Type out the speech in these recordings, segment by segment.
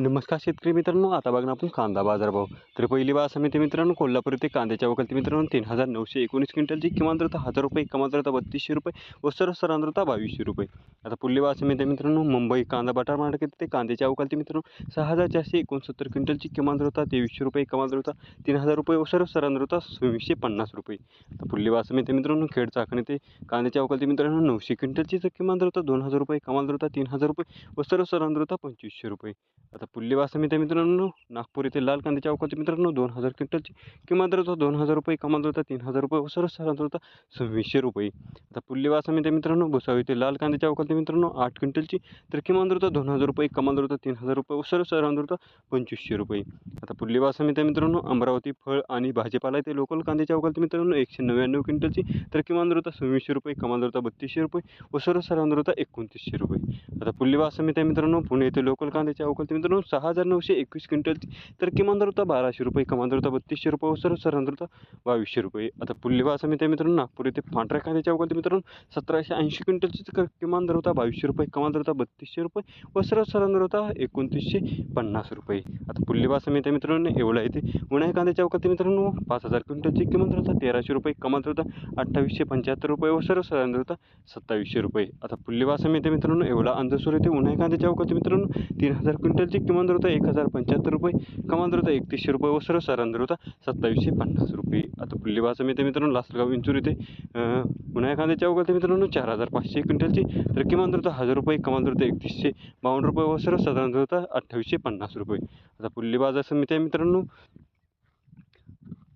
नमस्कार शेतकरी मित्रांनो आता बघणं आपण कांदा बाजारभाव तर पहिली बार समिती मित्रांनो कोल्हापूर येथे कांद्याच्या वकलती मित्रांनो तीन हजार नऊशे एकोणीस क्विंटलची किमान दरता हजार रुपये कमाल दरता बत्तीसशे रुपये व सरसरान बावीसशे रुपये. आता पुढली बार समिती मित्रांनो मुंबई कांदा बटाट मार्केट येथे कांद्याच्या अवकालती मित्रांनो सहा हजार चारशे एकोणसत्तर क्विंटलची किमान दरता तेवीसशे रुपये कमाल दरता तीन हजार रुपये व सरसरान सव्वीसशे पन्नास रुपये. आता पुढली बार समिती मित्रांनो खेड चाकण येथे कांद्याच्या अवकालती मित्रांनो नऊशे क्विंटलची तर किमान दरता दोन हजार रुपये कमाल दरता तीन हजार रुपये व सरसरान पंचवीसशे रुपये. आता पुल्ली वासमित मित्रांनो नागपूर येथे लाल कांद्याच्या अवकाळी मित्रांनो दोन हजार क्विंटलची किंमत दर होता. दोन हजार रुपये कमाल होता तीन हजार रुपये व सर्वसाधारण होता सव्वीसशे रुपये. आता पुल्ली वासमित मित्रांनो भुसावी येथे लाल कांद्याच्या अवकाळी मित्रांनो आठ क्विंटलची तर किमान दर होता दोन हजार रुपये कमाल दर होता तीन हजार रुपये व सर्वसाधारण होता पंचवीसशे रुपये. आता पुल्ली मित्र मित्रांनो अमरावती फळ आणि भाजीपाला येथे लोकल कांद्याच्या अवकाळी मित्रांनो एकशे नव्याण्णव क्विंटलची तर किमान दर होता सव्वीसशे रुपये कमाल दर होता बत्तीसशे रुपये व सर्वसाधारण होता एकोणतीसशे रुपये. आता पुल्ली वासमित मित्रांनो पुणे येथे लोकल कांद्याच्या अवकाळी मित्रांनो सहा हजार नऊशे एकवीस क्विंटलची तर किमान दर होता बाराशे रुपये कमान दर होता बत्तीसशे रुपये व सर्वसाधारण दर होता बावीसशे रुपये. आता पुल्लीवा समिती मित्रांनो नागपूर येथे पांढऱ्या कांद्याच्या अवकाळी मित्रांनो सतराशे ऐंशी क्विंटलची तर किमान दर होता बावीसशे रुपये कमान दर होता बत्तीसशे रुपये व सर्वसाधारण दर होता एकोणतीसशे पन्नास रुपये. आता पुल्लीवा समिती मित्रांनो एवढा येते उन्हाळी कांद्याच्या अवकाळी मित्रांनो पाच हजार क्विंटलची किमान दर होता तेराशे रुपये कमान दर होता अठ्ठावीसशे पंच्याहत्तर रुपये व सर्वसाधारण दर होता सत्तावीसशे रुपये. आता पुल्लीवा समिती मित्रांनो एवढा अंधसूर येते उन्हाळी कांद्याच्या अवकाळी मित्रांनो तीन हजार क्विंटल क्विंटलची किमान दर होता एक हजार पंच्याहत्तर रुपये कमान दर होता एकतीसशे रुपये व सर्वसाधारण दर होता सत्तावीसशे पन्नास रुपये. आता पुल्ली भाचा मी ते मित्रांनो लासलगाव विंचूर इथे उन्हाळ्या कांद्याच्या अवघात मित्रांनो चार हजार पाचशे क्विंटलची. तर किमान दर होता हजार रुपये कमान दर होता एकतीसशे बावन्न रुपये व सर्वसाधारण दर होता अठ्ठावीसशे पन्नास रुपये. आता पुल्ली बाजार समिती मित्रांनो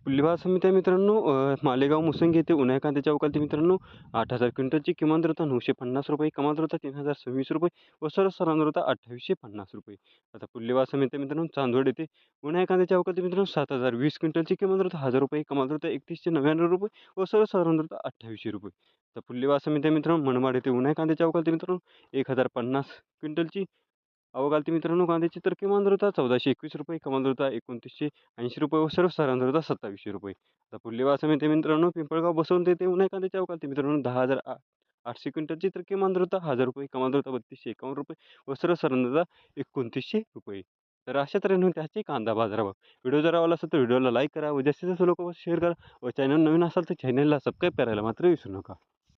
पुल्ली समित्या मित्रांनो मालेगाव मुसंगी येथे उन्हाळ्या कांद्याच्या अवकाळी मित्रांनो आठ हजार क्विंटलची किमान नऊशे पन्नास रुपये कमाल तीन हजार सव्वीस रुपये व सर्वसाधारण दर अठ्ठावीसशे पन्नास रुपये. आता पुल्ली समित्या मित्रांनो चांदवड येथे उन्हाळ्या कांद्याच्या अवकाळी मित्रांनो सात हजार वीस क्विंटलची किमान हजार रुपये कमाल एकतीसशे नव्याण्णव रुपये व सर्वसाधारण दर अठ्ठावीसशे रुपये. तर पुल्ली समित्या मित्रांनो मनमाड येथे उन्हाळ्या कांद्याच्या अवकाळी मित्रांनो एक हजार पन्नास क्विंटलची अवघालती मित्रांनो कांद्याची तर किमान दर होता चौदाशे एकवीस रुपये कमाल दर होता एकोणतीसशे ऐंशी रुपये व सर्वसाधारण दर होता सत्तावीसशे रुपये. आता पुढली वासा मिळते मित्रांनो पिंपळगाव बसवून ते उन्हाळ्या कांद्याची अवकाळी मित्रांनो दहा हजार आठशे क्विंटलची तर किमान दर होता हजार रुपये कमाल दर होता बत्तीसशे एकावन्न रुपये व सर्वसाधारण दर होता एकोणतीसशे रुपये. तर अशा तऱ्हेने त्याचे कांदा बाजारावर व्हिडिओ जर आवडला असेल तर व्हिडिओला लाईक करा व जास्तीत जास्त लोक शेअर करा व चॅनल नवीन असाल तर चॅनलला सबस्क्राईब करायला मात्र विसरू नका.